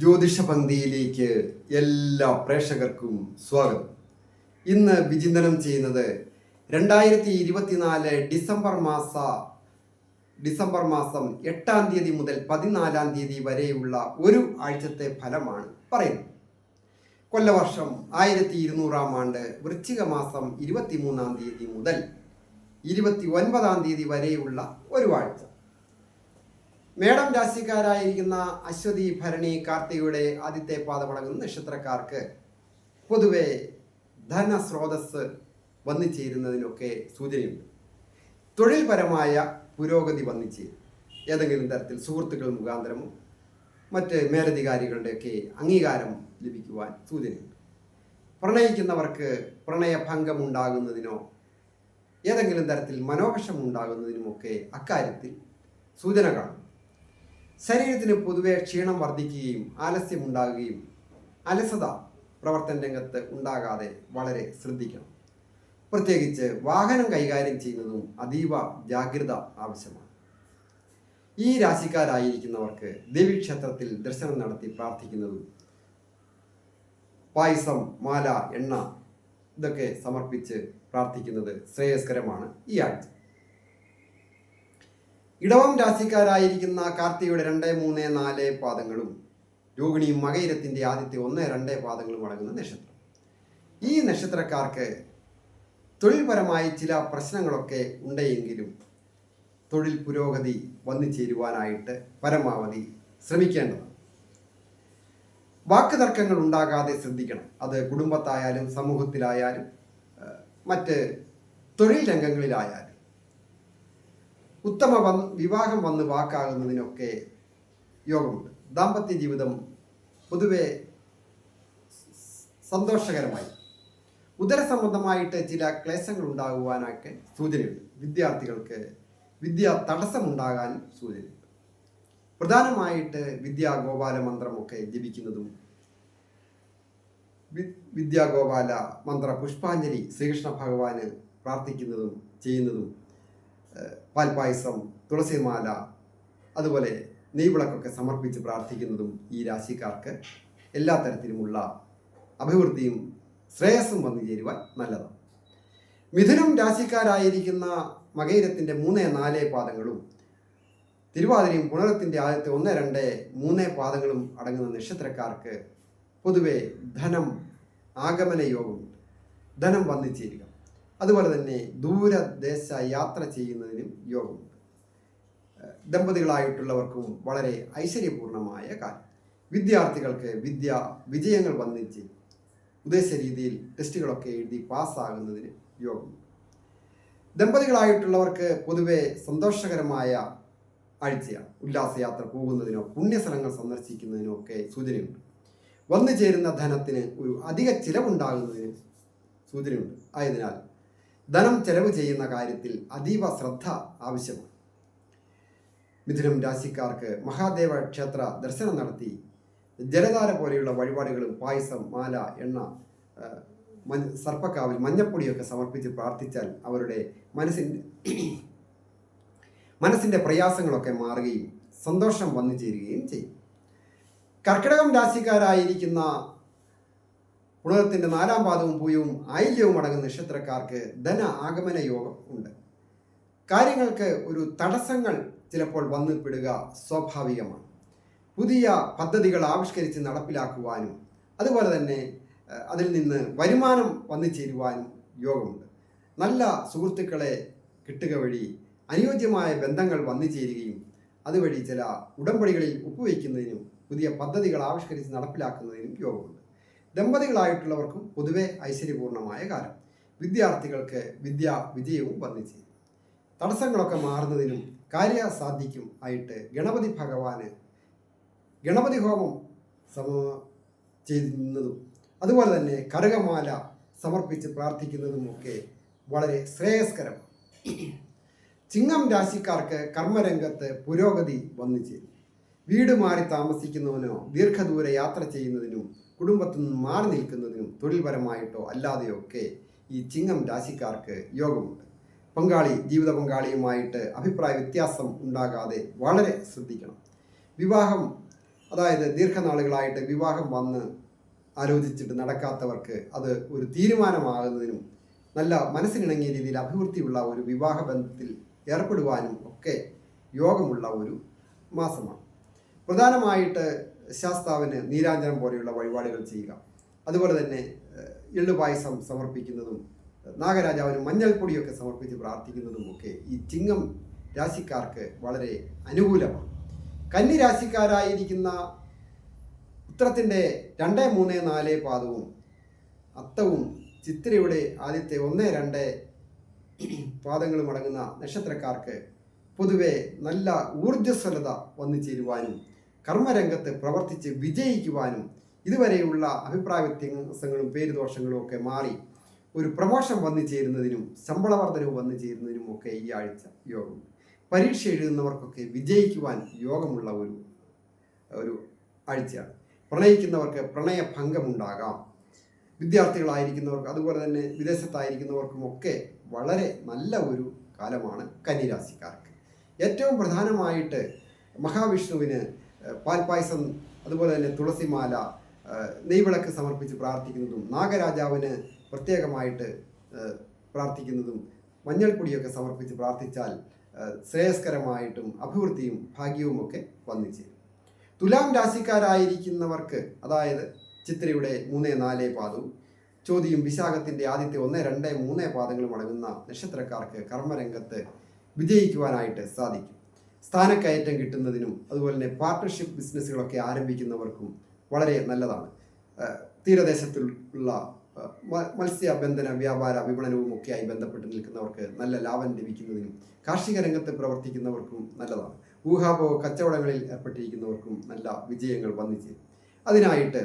ജ്യോതിഷ പന്തിയിലേക്ക് എല്ലാ പ്രേക്ഷകർക്കും സ്വാഗതം. ഇന്ന് വിചിന്തനം ചെയ്യുന്നത് രണ്ടായിരത്തി ഇരുപത്തിനാല് ഡിസംബർ മാസ ഡിസംബർ മാസം എട്ടാം തീയതി മുതൽ പതിനാലാം തീയതി വരെയുള്ള ഒരു ആഴ്ചത്തെ ഫലമാണ് പറയുന്നത്. കൊല്ലവർഷം ആയിരത്തി ഇരുന്നൂറാം ആണ്ട് വൃശ്ചിക മാസം ഇരുപത്തിമൂന്നാം തീയതി മുതൽ ഇരുപത്തി ഒൻപതാം തീയതി വരെയുള്ള ഒരു ആഴ്ച. മേടം രാശിക്കാരായിരിക്കുന്ന അശ്വതി ഭരണി കാർത്തികയുടെ ആദ്യത്തെ പാദമടങ്ങുന്ന നക്ഷത്രക്കാർക്ക് പൊതുവെ ധനസ്രോതസ് വന്നു ചേരുന്നതിനൊക്കെ സൂചനയുണ്ട്. തൊഴിൽപരമായ പുരോഗതി വന്നു ചേരും ഏതെങ്കിലും തരത്തിൽ സുഹൃത്തുക്കൾ മുഖാന്തരമോ മറ്റ് മേലധികാരികളുടെയൊക്കെ അംഗീകാരം ലഭിക്കുവാൻ സൂചനയുണ്ട്. പ്രണയിക്കുന്നവർക്ക് പ്രണയഭംഗം ഉണ്ടാകുന്നതിനോ ഏതെങ്കിലും തരത്തിൽ മനോവശം ഉണ്ടാകുന്നതിനുമൊക്കെ അക്കാര്യത്തിൽ സൂചന കാണും. ശരീരത്തിന് പൊതുവെ ക്ഷീണം വർദ്ധിക്കുകയും ആലസ്യമുണ്ടാകുകയും അലസത പ്രവർത്തന രംഗത്ത് ഉണ്ടാകാതെ വളരെ ശ്രദ്ധിക്കണം. പ്രത്യേകിച്ച് വാഹനം കൈകാര്യം ചെയ്യുന്നതും അതീവ ജാഗ്രത ആവശ്യമാണ്. ഈ രാശിക്കാരായിരിക്കുന്നവർക്ക് ദേവീക്ഷേത്രത്തിൽ ദർശനം നടത്തി പ്രാർത്ഥിക്കുന്നതും പായസം മാല എണ്ണ ഇതൊക്കെ സമർപ്പിച്ച് പ്രാർത്ഥിക്കുന്നത് ശ്രേയസ്കരമാണ് ഈ ആഴ്ച. ഇടവം രാശിക്കാരായിരിക്കുന്ന കാർത്തിയുടെ രണ്ട് മൂന്ന് നാല് പാദങ്ങളും രോഹിണിയും മകയിരത്തിന്റെ ആദ്യത്തെ ഒന്ന് രണ്ട് പാദങ്ങളും അടങ്ങുന്ന നക്ഷത്രം. ഈ നക്ഷത്രക്കാർക്ക് തൊഴിൽപരമായി ചില പ്രശ്നങ്ങളൊക്കെ ഉണ്ടെങ്കിലും തൊഴിൽ പുരോഗതി വന്നു ചേരുവാനായിട്ട് പരമാവധി ശ്രമിക്കേണ്ടതാണ്. വാക്ക് തർക്കങ്ങൾ ഉണ്ടാകാതെ ശ്രദ്ധിക്കണം. അത് കുടുംബത്തായാലും സമൂഹത്തിലായാലും മറ്റ് തൊഴിൽ രംഗങ്ങളിലായാലും. ഉത്തമ വന്ന് വിവാഹം വന്ന് വാക്കാകുന്നതിനൊക്കെ യോഗമുണ്ട്. ദാമ്പത്യ ജീവിതം പൊതുവെ സന്തോഷകരമായി. ഉദരസംബന്ധമായിട്ട് ചില ക്ലേശങ്ങൾ ഉണ്ടാകുവാനൊക്കെ സൂചനയുണ്ട്. വിദ്യാർത്ഥികൾക്ക് വിദ്യ തടസ്സമുണ്ടാകാൻ സൂചനയുണ്ട്. പ്രധാനമായിട്ട് വിദ്യാഗോപാല മന്ത്രമൊക്കെ ജപിക്കുന്നതും വിദ്യാഗോപാല മന്ത്ര പുഷ്പാഞ്ജലി ശ്രീകൃഷ്ണ ഭഗവാന് പ്രാർത്ഥിക്കുന്നതും ചെയ്യുന്നതും പാൽപ്പായസം തുളസിമാല അതുപോലെ നെയ്വിളക്കൊക്കെ സമർപ്പിച്ച് പ്രാർത്ഥിക്കുന്നതും ഈ രാശിക്കാർക്ക് എല്ലാ തരത്തിലുമുള്ള അഭിവൃദ്ധിയും ശ്രേയസ്സും വന്നു ചേരുവാൻ നല്ലതാണ്. മിഥുനം രാശിക്കാരായിരിക്കുന്ന മകയിരത്തിന്റെ മൂന്ന് നാല് പാദങ്ങളും തിരുവാതിരയും പുണരത്തിന്റെ ആദ്യത്തെ ഒന്ന് രണ്ട് മൂന്ന് പാദങ്ങളും അടങ്ങുന്ന നക്ഷത്രക്കാർക്ക് പൊതുവെ ധനം ആഗമന യോഗം ധനം വന്നു ചേരുക. അതുപോലെ തന്നെ ദൂരദേശ യാത്ര ചെയ്യുന്നതിനും യോഗമുണ്ട്. ദമ്പതികളായിട്ടുള്ളവർക്കും വളരെ ഐശ്വര്യപൂർണമായ കാലം വിദ്യാർത്ഥികൾക്ക് വിദ്യ വിജയങ്ങൾ വന്നിച്ച് ഉദ്ദേശ രീതിയിൽ ടെസ്റ്റുകളൊക്കെ എഴുതി പാസ്സാകുന്നതിന് യോഗമുണ്ട്. ദമ്പതികളായിട്ടുള്ളവർക്ക് പൊതുവെ സന്തോഷകരമായ ആഴ്ചയാണ്. ഉല്ലാസയാത്ര പോകുന്നതിനോ പുണ്യസ്ഥലങ്ങൾ സന്ദർശിക്കുന്നതിനോ ഒക്കെ സൂചനയുണ്ട്. വന്നു ചേരുന്ന ധനത്തിന് ഒരു അധിക ചിലവുണ്ടാകുന്നതിന് സൂചനയുണ്ട്. ആയതിനാൽ ധനം ചെലവ് ചെയ്യുന്ന കാര്യത്തിൽ അതീവ ശ്രദ്ധ ആവശ്യമാണ്. മിഥുനം രാശിക്കാർക്ക് മഹാദേവ ക്ഷേത്ര ദർശനം നടത്തി ജലധാര പോലെയുള്ള വഴിപാടുകളും പായസം മാല എണ്ണ മഞ്ഞ സർപ്പക്കാവിൽ മഞ്ഞപ്പൊടിയൊക്കെ സമർപ്പിച്ച് പ്രാർത്ഥിച്ചാൽ അവരുടെ മനസ്സിന്റെ മനസ്സിന്റെ പ്രയാസങ്ങളൊക്കെ മാറുകയും സന്തോഷം വന്നു ചേരുകയും ചെയ്യും. കർക്കിടകം രാശിക്കാരായിരിക്കുന്ന പുണരത്തിന്റെ നാലാം പാദവും പൂയവും ആയില്യവും അടങ്ങുന്ന നക്ഷത്രക്കാർക്ക് ധന ആഗമന യോഗം ഉണ്ട്. കാര്യങ്ങൾക്ക് ഒരു തടസ്സങ്ങൾ ചിലപ്പോൾ വന്നുപെടുക സ്വാഭാവികമാണ്. പുതിയ പദ്ധതികൾ ആവിഷ്കരിച്ച് നടപ്പിലാക്കുവാനും അതുപോലെ തന്നെ അതിൽ നിന്ന് വരുമാനം വന്നു ചേരുവാനും യോഗമുണ്ട്. നല്ല സുഹൃത്തുക്കളെ കിട്ടുക വഴി അനുയോജ്യമായ ബന്ധങ്ങൾ വന്നു ചേരുകയും അതുവഴി ചില ഉടമ്പടികളിൽ ഒപ്പുവയ്ക്കുന്നതിനും പുതിയ പദ്ധതികൾ ആവിഷ്കരിച്ച് നടപ്പിലാക്കുന്നതിനും യോഗമുണ്ട്. ദമ്പതികളായിട്ടുള്ളവർക്കും പൊതുവെ ഐശ്വര്യപൂർണമായ കാലം. വിദ്യാർത്ഥികൾക്ക് വിദ്യാ വിജയവും വന്നു ചേരും തടസ്സങ്ങളൊക്കെ മാറുന്നതിനും കാര്യസാധ്യക്കും ആയിട്ട് ഗണപതി ഭഗവാന് ഗണപതി ഹോമം സമ ചെയ്യുന്നതും അതുപോലെ തന്നെ കറുകമാല സമർപ്പിച്ച് പ്രാർത്ഥിക്കുന്നതുമൊക്കെ വളരെ ശ്രേയസ്കരമാണ്. ചിങ്ങം രാശിക്കാർക്ക് കർമ്മരംഗത്ത് പുരോഗതി വന്നു ചേരും വീട് മാറി താമസിക്കുന്നവനോ ദീർഘദൂര യാത്ര ചെയ്യുന്നതിനും കുടുംബത്തിൽ നിന്ന് മാറി നിൽക്കുന്നതിനും തൊഴിൽപരമായിട്ടോ അല്ലാതെയോ ഒക്കെ ഈ ചിങ്ങം രാശിക്കാർക്ക് യോഗമുണ്ട്. പങ്കാളി ജീവിത പങ്കാളിയുമായിട്ട് അഭിപ്രായ വ്യത്യാസം ഉണ്ടാകാതെ വളരെ ശ്രദ്ധിക്കണം. വിവാഹം അതായത് ദീർഘനാളുകളായിട്ട് വിവാഹം വന്ന് ആലോചിച്ചിട്ട് നടക്കാത്തവർക്ക് അത് ഒരു തീരുമാനമാകുന്നതിനും നല്ല മനസ്സിനിണങ്ങിയ രീതിയിൽ അഭിവൃദ്ധിയുള്ള ഒരു വിവാഹ ബന്ധത്തിൽ ഏർപ്പെടുവാനും ഒക്കെ യോഗമുള്ള ഒരു മാസമാണ്. പ്രധാനമായിട്ട് ശാസ്താവിന് നീരാഞ്ജനം പോലെയുള്ള വഴിപാടുകൾ ചെയ്യുക. അതുപോലെ തന്നെ എള്ളുപായസം സമർപ്പിക്കുന്നതും നാഗരാജാവിന് മഞ്ഞൾപ്പൊടിയൊക്കെ സമർപ്പിച്ച് പ്രാർത്ഥിക്കുന്നതും ഒക്കെ ഈ ചിങ്ങം രാശിക്കാർക്ക് വളരെ അനുകൂലമാണ്. കന്നി രാശിക്കാരായിരിക്കുന്ന ഉത്തരത്തിന്റെ രണ്ട് മൂന്ന് നാല് പാദവും അത്തവും ചിത്രയുടെ ആദ്യത്തെ ഒന്ന് രണ്ട് പാദങ്ങളും അടങ്ങുന്ന നക്ഷത്രക്കാർക്ക് പൊതുവെ നല്ല ഊർജസ്വലത വന്നു ചേരുവാനും കർമ്മരംഗത്ത് പ്രവർത്തിച്ച് വിജയിക്കുവാനും ഇതുവരെയുള്ള അഭിപ്രായ വ്യത്യാസങ്ങളും പേരുദോഷങ്ങളും ഒക്കെ മാറി ഒരു പ്രമോഷൻ വന്നു ചേരുന്നതിനും ശമ്പള വർധനവ് വന്നു ചേരുന്നതിനും ഒക്കെ ഈ ആഴ്ച യോഗം. പരീക്ഷ എഴുതുന്നവർക്കൊക്കെ വിജയിക്കുവാൻ യോഗമുള്ള ഒരു ഒരു ആഴ്ചയാണ്. പ്രണയിക്കുന്നവർക്ക് പ്രണയഭംഗമുണ്ടാകാം വിദ്യാർത്ഥികളായിരിക്കുന്നവർക്ക് അതുപോലെ തന്നെ വിദേശത്തായിരിക്കുന്നവർക്കും ഒക്കെ വളരെ നല്ല ഒരു കാലമാണ് കന്നിരാശിക്കാർക്ക്. ഏറ്റവും പ്രധാനമായിട്ട് മഹാവിഷ്ണുവിന് ഏഹ്, പാൽപ്പായസം അതുപോലെ തന്നെ തുളസിമാല നെയ്വിളക്ക് സമർപ്പിച്ച് പ്രാർത്ഥിക്കുന്നതും നാഗരാജാവിന് പ്രത്യേകമായിട്ട് പ്രാർത്ഥിക്കുന്നതും മഞ്ഞൾപ്പൊടിയൊക്കെ സമർപ്പിച്ച് പ്രാർത്ഥിച്ചാൽ ശ്രേയസ്കരമായിട്ടും അഭിവൃദ്ധിയും ഭാഗ്യവും ഒക്കെ വന്നു ചേരും തുലാം രാശിക്കാരായിരിക്കുന്നവർക്ക് അതായത് ചിത്രയുടെ മൂന്ന് നാല് പാദവും ചോദ്യം വിശാഖത്തിന്റെ ആദ്യത്തെ ഒന്ന് രണ്ട് മൂന്ന് പാദങ്ങളും അടങ്ങുന്ന നക്ഷത്രക്കാർക്ക് കർമ്മരംഗത്ത് വിജയിക്കുവാനായിട്ട് സാധിക്കും. സ്ഥാനക്കയറ്റം കിട്ടുന്നതിനും അതുപോലെ തന്നെ പാർട്ട്ണർഷിപ്പ് ബിസിനസ്സുകളൊക്കെ ആരംഭിക്കുന്നവർക്കും വളരെ നല്ലതാണ്. തീരദേശത്തുള്ള മത്സ്യബന്ധന വ്യാപാര വിപണനവും ഒക്കെയായി ബന്ധപ്പെട്ട് നിൽക്കുന്നവർക്ക് നല്ല ലാഭം ലഭിക്കുന്നതിനും കാർഷിക രംഗത്ത് പ്രവർത്തിക്കുന്നവർക്കും നല്ലതാണ്. ഊഹാപോ കച്ചവടങ്ങളിൽ ഏർപ്പെട്ടിരിക്കുന്നവർക്കും നല്ല വിജയങ്ങൾ വന്നിച്ചേരും. ചേരും അതിനായിട്ട്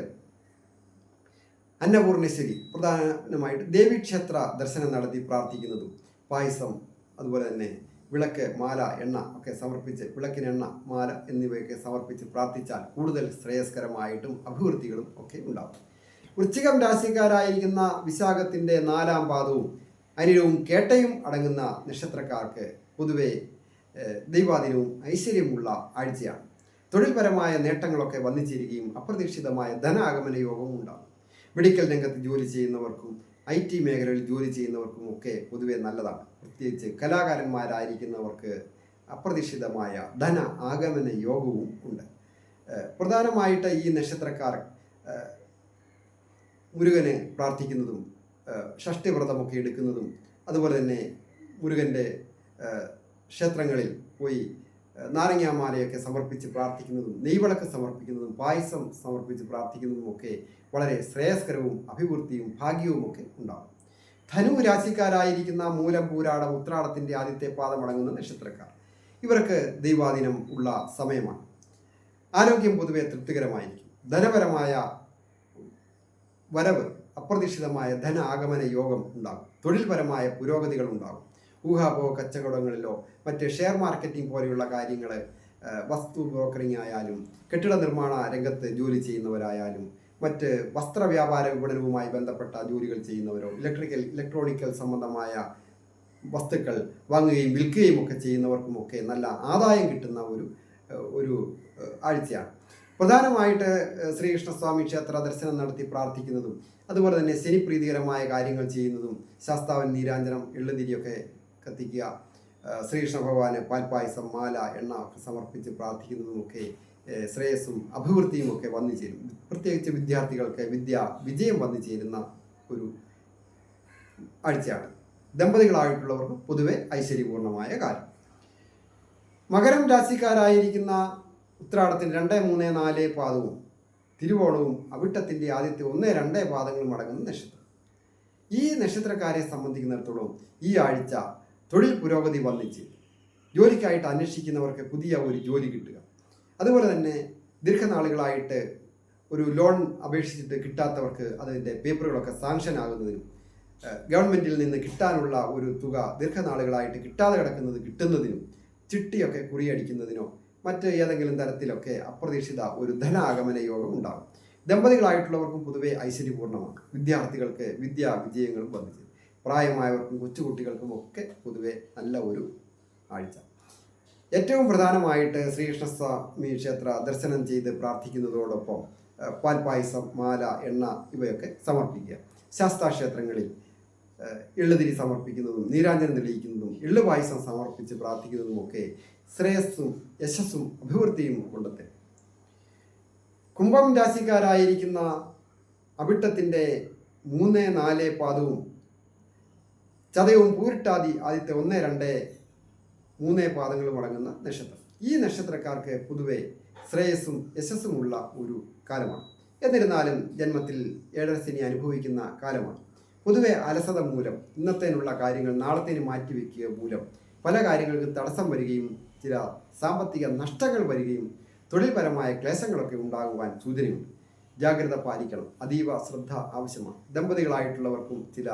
അന്നപൂർണേശ്വരി പ്രധാനമായിട്ട് ദേവീക്ഷേത്ര ദർശനം നടത്തി പ്രാർത്ഥിക്കുന്നതും പായസം അതുപോലെ തന്നെ വിളക്ക് മാല എണ്ണ ഒക്കെ സമർപ്പിച്ച് വിളക്കിന് എണ്ണ മാല എന്നിവയൊക്കെ സമർപ്പിച്ച് പ്രാർത്ഥിച്ചാൽ കൂടുതൽ ശ്രേയസ്കരമായിട്ടും അഭിവൃദ്ധികളും ഒക്കെ ഉണ്ടാകും. വൃശ്ചികം രാശിക്കാരായിരിക്കുന്ന വിശാഖത്തിന്റെ നാലാം പാദവും അനിലവും കേട്ടയും അടങ്ങുന്ന നക്ഷത്രക്കാർക്ക് പൊതുവെ ദൈവാധീനവും ഐശ്വര്യമുള്ള ആഴ്ചയാണ്. തൊഴിൽപരമായ നേട്ടങ്ങളൊക്കെ വന്നു ചേരുകയും അപ്രതീക്ഷിതമായ ധനാഗമന യോഗവും ഉണ്ടാകും. മെഡിക്കൽ രംഗത്ത് ജോലി ചെയ്യുന്നവർക്കും ഐ ടി മേഖലയിൽ ജോലി ചെയ്യുന്നവർക്കും ഒക്കെ പൊതുവെ നല്ലതാണ്. പ്രത്യേകിച്ച് കലാകാരന്മാരായിരിക്കുന്നവർക്ക് അപ്രതീക്ഷിതമായ ധന ആഗമന യോഗവും ഉണ്ട്. പ്രധാനമായിട്ട് ഈ നക്ഷത്രക്കാർ മുരുകനെ പ്രാർത്ഥിക്കുന്നതും ഷഷ്ടിവ്രതമൊക്കെ എടുക്കുന്നതും അതുപോലെ തന്നെ മുരുകന്റെ ക്ഷേത്രങ്ങളിൽ പോയി നാരങ്ങാമാലയൊക്കെ സമർപ്പിച്ച് പ്രാർത്ഥിക്കുന്നതും നെയ്വിളക്ക് സമർപ്പിക്കുന്നതും പായസം സമർപ്പിച്ച് പ്രാർത്ഥിക്കുന്നതും ഒക്കെ വളരെ ശ്രേയസ്കരവും അഭിവൃദ്ധിയും ഭാഗ്യവും ഒക്കെ ഉണ്ടാകും. ധനു രാശിക്കാരായിരിക്കുന്ന മൂലം പൂരാടം ഉത്രാടത്തിന്റെ ആദ്യത്തെ പാദമടങ്ങുന്ന നക്ഷത്രക്കാർ. ഇവർക്ക് ദൈവാധീനം ഉള്ള സമയമാണ്. ആരോഗ്യം പൊതുവെ തൃപ്തികരമായിരിക്കും. ധനപരമായ വരവ് അപ്രതീക്ഷിതമായ ധന ആഗമന യോഗം ഉണ്ടാകും. തൊഴിൽപരമായ പുരോഗതികൾ ഉണ്ടാകും. ഊഹാപോഹ കച്ചവടങ്ങളിലോ മറ്റ് ഷെയർ മാർക്കറ്റിംഗ് പോലെയുള്ള കാര്യങ്ങൾ വസ്തു ബ്രോക്കറിംഗ് ആയാലും കെട്ടിട നിർമ്മാണ രംഗത്ത് ജോലി ചെയ്യുന്നവരായാലും മറ്റ് വസ്ത്ര വ്യാപാര വിപണനവുമായി ബന്ധപ്പെട്ട ജോലികൾ ചെയ്യുന്നവരോ ഇലക്ട്രിക്കൽ ഇലക്ട്രോണിക്കൽ സംബന്ധമായ വസ്തുക്കൾ വാങ്ങുകയും വിൽക്കുകയും ഒക്കെ ചെയ്യുന്നവർക്കുമൊക്കെ നല്ല ആദായം കിട്ടുന്ന ഒരു ഒരു ആഴ്ചയാണ്. പ്രധാനമായിട്ട് ശ്രീകൃഷ്ണസ്വാമി ക്ഷേത്ര ദർശനം നടത്തി പ്രാർത്ഥിക്കുന്നതും അതുപോലെ തന്നെ ശനിപ്രീതികരമായ കാര്യങ്ങൾ ചെയ്യുന്നതും ശാസ്താവൻ നീരാഞ്ജനം എള്ളുതിരിയൊക്കെ കത്തിക്കുക. ശ്രീകൃഷ്ണ ഭഗവാന് പാൽപ്പായസം മാല എണ്ണ സമർപ്പിച്ച് പ്രാർത്ഥിക്കുന്നതുമൊക്കെ ശ്രേയസ്സും അഭിവൃദ്ധിയും ഒക്കെ വന്നു ചേരും. പ്രത്യേകിച്ച് വിദ്യാർത്ഥികൾക്ക് വിദ്യ വിജയം വന്നു ചേരുന്ന ഒരു ആഴ്ചയാണ്. ദമ്പതികളായിട്ടുള്ളവർക്ക് പൊതുവെ ഐശ്വര്യപൂർണമായ കാലം. മകരം രാശിക്കാരായിരിക്കുന്ന ഉത്രാടത്തിൽ രണ്ട് മൂന്ന് നാല് പാദവും തിരുവോണവും അവിട്ടത്തിന്റെ ആദ്യത്തെ ഒന്ന് രണ്ട് പാദങ്ങളും അടങ്ങുന്ന നക്ഷത്രം. ഈ നക്ഷത്രക്കാരെ സംബന്ധിക്കുന്നിടത്തോളം ഈ ആഴ്ച തൊഴിൽ പുരോഗതി വർദ്ധിച്ച് ജോലിക്കായിട്ട് അന്വേഷിക്കുന്നവർക്ക് പുതിയ ഒരു ജോലി കിട്ടുക. അതുപോലെ തന്നെ ദീർഘനാളുകളായിട്ട് ഒരു ലോൺ അപേക്ഷിച്ചിട്ട് കിട്ടാത്തവർക്ക് അതിന്റെ പേപ്പറുകളൊക്കെ സാങ്ഷൻ ആകുന്നതിനും ഗവൺമെന്റിൽ നിന്ന് കിട്ടാനുള്ള ഒരു തുക ദീർഘനാളുകളായിട്ട് കിട്ടാതെ കിടക്കുന്നത് കിട്ടുന്നതിനും ചിട്ടിയൊക്കെ കുറിയടിക്കുന്നതിനോ മറ്റ് ഏതെങ്കിലും തരത്തിലൊക്കെ അപ്രതീക്ഷിത ഒരു ധനാഗമന യോഗം ഉണ്ടാകും. ദമ്പതികളായിട്ടുള്ളവർക്കും പൊതുവെ ഐശ്വര്യപൂർണമാണ് വിദ്യാർത്ഥികൾക്ക് വിദ്യാ വിജയങ്ങളും വന്നു പ്രായമായവർക്കും കൊച്ചുകുട്ടികൾക്കും ഒക്കെ പൊതുവെ നല്ല ഒരു ആഴ്ച. ഏറ്റവും പ്രധാനമായിട്ട് ശ്രീകൃഷ്ണസ്വാമി ക്ഷേത്ര ദർശനം ചെയ്ത് പ്രാർത്ഥിക്കുന്നതോടൊപ്പം പാൽപായസം മാല എണ്ണ ഇവയൊക്കെ സമർപ്പിക്കുക. ശാസ്താക്ഷേത്രങ്ങളിൽ എള്ളുതിരി സമർപ്പിക്കുന്നതും നീരാഞ്ജനം തെളിയിക്കുന്നതും എള്ളു പായസം സമർപ്പിച്ച് പ്രാർത്ഥിക്കുന്നതുമൊക്കെ ശ്രേയസ്സും യശസ്സും അഭിവൃദ്ധിയും കൊണ്ടത്തെ. കുംഭം രാശിക്കാരായിരിക്കുന്ന അവിട്ടത്തിന്റെ മൂന്ന് നാല് പാദവും ചതയവും പൂരിട്ടാതി ആദ്യത്തെ ഒന്ന് രണ്ട് മൂന്ന് പാദങ്ങളും അടങ്ങുന്ന നക്ഷത്രം. ഈ നക്ഷത്രക്കാർക്ക് പൊതുവെ ശ്രേയസ്സും യശസ്സുമുള്ള ഒരു കാലമാണ്. എന്നിരുന്നാലും ജന്മത്തിൽ ഏഴരശനി അനുഭവിക്കുന്ന കാലമാണ്. പൊതുവെ അലസത മൂലം ഇന്നത്തേനുള്ള കാര്യങ്ങൾ നാളത്തേന് മാറ്റിവെക്കുക മൂലം പല കാര്യങ്ങൾക്കും തടസ്സം വരികയും ചില സാമ്പത്തിക നഷ്ടങ്ങൾ വരികയും തൊഴിൽപരമായ ക്ലേശങ്ങളൊക്കെ ഉണ്ടാകുവാൻ സൂചനയുണ്ട്. ജാഗ്രത പാലിക്കണം. അതീവ ശ്രദ്ധ ആവശ്യമാണ്. ദമ്പതികളായിട്ടുള്ളവർക്കും ചില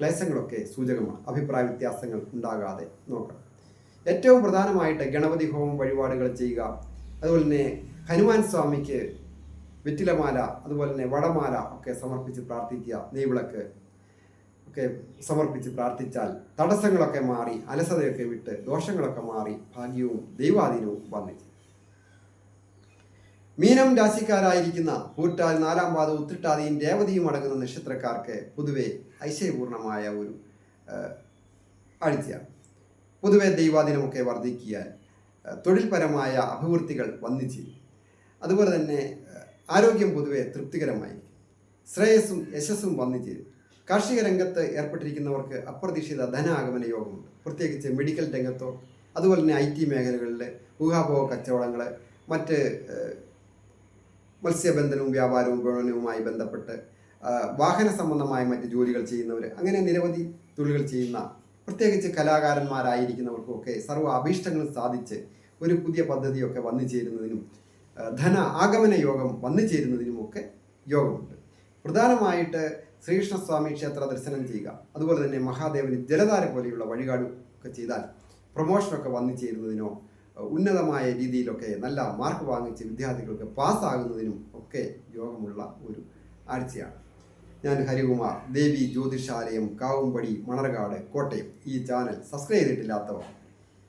ക്ലേശങ്ങളൊക്കെ സൂചകമാണ്. അഭിപ്രായ വ്യത്യാസങ്ങൾ ഉണ്ടാകാതെ നോക്കണം. ഏറ്റവും പ്രധാനമായിട്ട് ഗണപതി ഹോമം വഴിപാടുകൾ ചെയ്യുക. അതുപോലെ തന്നെ ഹനുമാൻ സ്വാമിക്ക് വെറ്റിലമാല അതുപോലെ തന്നെ വടമാല ഒക്കെ സമർപ്പിച്ച് പ്രാർത്ഥിക്കുക. നെയ്വിളക്ക് ഒക്കെ സമർപ്പിച്ച് പ്രാർത്ഥിച്ചാൽ തടസ്സങ്ങളൊക്കെ മാറി അലസതയൊക്കെ വിട്ട് ദോഷങ്ങളൊക്കെ മാറി ഭാഗ്യവും ദൈവാധീനവും വന്നിച്ചു മീനം രാശിക്കാരായിരിക്കുന്ന പൂട്ടാൽ നാലാം പാദം ഉത്തിട്ടാതിയും രേവതിയും അടങ്ങുന്ന നക്ഷത്രക്കാർക്ക് പൊതുവെ ഐശ്വര്യപൂർണമായ ഒരു ആഴ്ചയാണ്. പൊതുവെ ദൈവാധീനമൊക്കെ വർദ്ധിക്കാൻ തൊഴിൽപരമായ അഭിവൃദ്ധികൾ ചെയ്യും അതുപോലെ തന്നെ ആരോഗ്യം പൊതുവെ തൃപ്തികരമായി ശ്രേയസ്സും യശസ്സും വന്നിച്ചേരും. കാർഷിക രംഗത്ത് ഏർപ്പെട്ടിരിക്കുന്നവർക്ക് അപ്രതീക്ഷിത ധനാഗമന യോഗമുണ്ട്. പ്രത്യേകിച്ച് മെഡിക്കൽ രംഗത്തോ അതുപോലെ തന്നെ ഐ ടി മേഖലകളിൽ ഊഹാപോഹ കച്ചവടങ്ങൾ മറ്റ് മത്സ്യബന്ധനവും വ്യാപാരവും വിപണനവുമായി ബന്ധപ്പെട്ട് വാഹന സംബന്ധമായ മറ്റ് ജോലികൾ ചെയ്യുന്നവർ അങ്ങനെ നിരവധി തൊഴിലുകൾ ചെയ്യുന്ന പ്രത്യേകിച്ച് കലാകാരന്മാരായിരിക്കുന്നവർക്കൊക്കെ സർവ അഭീഷ്ടങ്ങൾ സാധിച്ച് ഒരു പുതിയ പദ്ധതിയൊക്കെ വന്നു ചേരുന്നതിനും ധന ആഗമന യോഗം വന്നു ചേരുന്നതിനുമൊക്കെ യോഗമുണ്ട്. പ്രധാനമായിട്ട് ശ്രീകൃഷ്ണസ്വാമി ക്ഷേത്ര ദർശനം ചെയ്യുക അതുപോലെ തന്നെ മഹാദേവന് ജലധാര പോലെയുള്ള വഴികാടും ഒക്കെ ചെയ്താൽ പ്രൊമോഷനൊക്കെ വന്നു ചേരുന്നതിനോ ഉന്നതമായ രീതിയിലൊക്കെ നല്ല മാർക്ക് വാങ്ങിച്ച് വിദ്യാർത്ഥികൾക്ക് പാസ്സാകുന്നതിനും ഒക്കെ യോഗമുള്ള ഒരു ആഴ്ചയാണ്. ഞാൻ ഹരികുമാർ ദേവി ജ്യോതിഷാലയം കാവുംപടി മണർകാട് കോട്ടയം. ഈ ചാനൽ സബ്സ്ക്രൈബ് ചെയ്തിട്ടില്ലാത്തവർ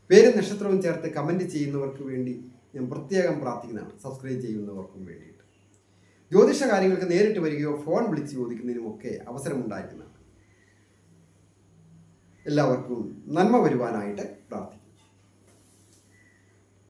പേരും നക്ഷത്രവും ചേർത്ത് കമന്റ് ചെയ്യുന്നവർക്ക് വേണ്ടി ഞാൻ പ്രത്യേകം പ്രാർത്ഥിക്കുന്നതാണ്. സബ്സ്ക്രൈബ് ചെയ്യുന്നവർക്കും വേണ്ടിയിട്ട്. ജ്യോതിഷ കാര്യങ്ങൾക്ക് നേരിട്ട് വരികയോ ഫോൺ വിളിച്ച് ചോദിക്കുന്നതിനുമൊക്കെ അവസരമുണ്ടായിരിക്കുന്നതാണ്. എല്ലാവർക്കും നന്മ വരുവാനായിട്ട് പ്രാർത്ഥിക്കുന്നു.